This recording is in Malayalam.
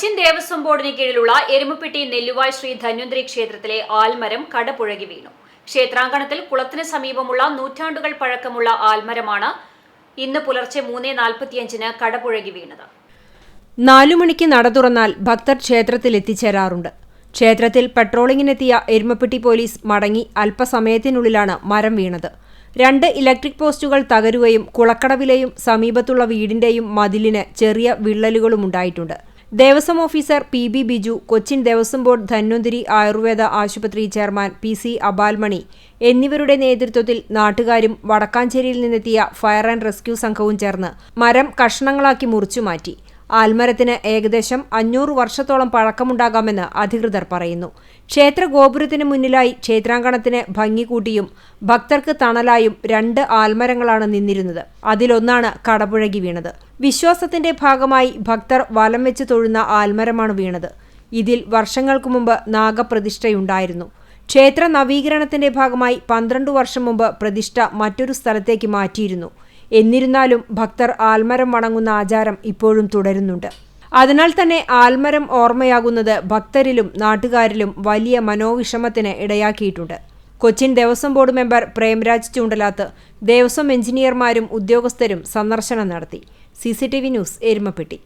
കൊച്ചിൻ ദേവസ്വം ബോർഡിന് കീഴിലുള്ള എരുമപ്പെട്ടി നെല്ലുവായ് ശ്രീ ധന്വന്തരി ക്ഷേത്രത്തിലെ ആൽമരം കടപുഴകി വീണു. ക്ഷേത്രാങ്കണത്തിൽ കുളത്തിന് സമീപമുള്ള നൂറ്റാണ്ടുകൾ പഴക്കമുള്ള ആൽമരമാണ് ഇന്ന് പുലർച്ചെ മൂന്ന് നാൽപ്പത്തിയഞ്ചിന് കടപുഴകി വീണത്. നാലു മണിക്ക് നട തുറന്നാൽ ഭക്തർ ക്ഷേത്രത്തിൽ എത്തിച്ചേരാറുണ്ട്. ക്ഷേത്രത്തിൽ പട്രോളിങ്ങിനെത്തിയ എരുമപ്പെട്ടി പോലീസ് മടങ്ങി അല്പസമയത്തിനുള്ളിലാണ് മരം വീണത്. രണ്ട് ഇലക്ട്രിക് പോസ്റ്റുകൾ തകരുകയും കുളക്കടവിലെയും സമീപത്തുള്ള വീടിന്റെയും മതിലിന് ചെറിയ വിള്ളലുകളുമുണ്ടായിട്ടുണ്ട് Devaswom officer P B Biju Cochin Devaswom board Dhanvantari Ayurveda ആശുപത്രി ചെയർമാൻ പി സി അബാൽമണി എന്നിവരുടെ നേതൃത്വത്തിൽ നാട്ടുകാരും വടക്കാഞ്ചേരിയിൽ നിന്നെത്തിയ ഫയർ ആൻഡ് റെസ്ക്യൂ സംഘവും ചേർന്ന് മരം കഷ്ണങ്ങളാക്കി മുറിച്ചുമാറ്റി ആൽമരത്തിന് ഏകദേശം അഞ്ഞൂറ് വർഷത്തോളം പഴക്കമുണ്ടാകാമെന്ന് അധികൃതർ പറയുന്നു. ക്ഷേത്ര ഗോപുരത്തിന് മുന്നിലായി ക്ഷേത്രാങ്കണത്തിന് ഭംഗി കൂട്ടിയും ഭക്തർക്ക് തണലായും രണ്ട് ആൽമരങ്ങളാണ് നിന്നിരുന്നത്. അതിലൊന്നാണ് കടപുഴകി വീണത്. വിശ്വാസത്തിന്റെ ഭാഗമായി ഭക്തർ വലം വെച്ച് തൊഴുന്ന ആൽമരമാണ് വീണത്. ഇതിൽ വർഷങ്ങൾക്ക് മുമ്പ് നാഗപ്രതിഷ്ഠയുണ്ടായിരുന്നു. ക്ഷേത്ര നവീകരണത്തിന്റെ ഭാഗമായി പന്ത്രണ്ട് വർഷം മുമ്പ് പ്രതിഷ്ഠ മറ്റൊരു സ്ഥലത്തേക്ക് മാറ്റിയിരുന്നു. എന്നിരുന്നാലും ഭക്തർ ആൽമരം വണങ്ങുന്ന ആചാരം ഇപ്പോഴും തുടരുന്നുണ്ട്. അതിനാൽ തന്നെ ആൽമരം ഓർമ്മയാകുന്നത് ഭക്തരിലും നാട്ടുകാരിലും വലിയ മനോവിഷമത്തിന് ഇടയാക്കിയിട്ടുണ്ട്. കൊച്ചിൻ ദേവസ്വം ബോർഡ് മെമ്പർ പ്രേംരാജ് ചൂണ്ടലാത്ത് ദേവസ്വം എഞ്ചിനീയർമാരും ഉദ്യോഗസ്ഥരും സന്ദർശനം നടത്തി. C news Erumapetty.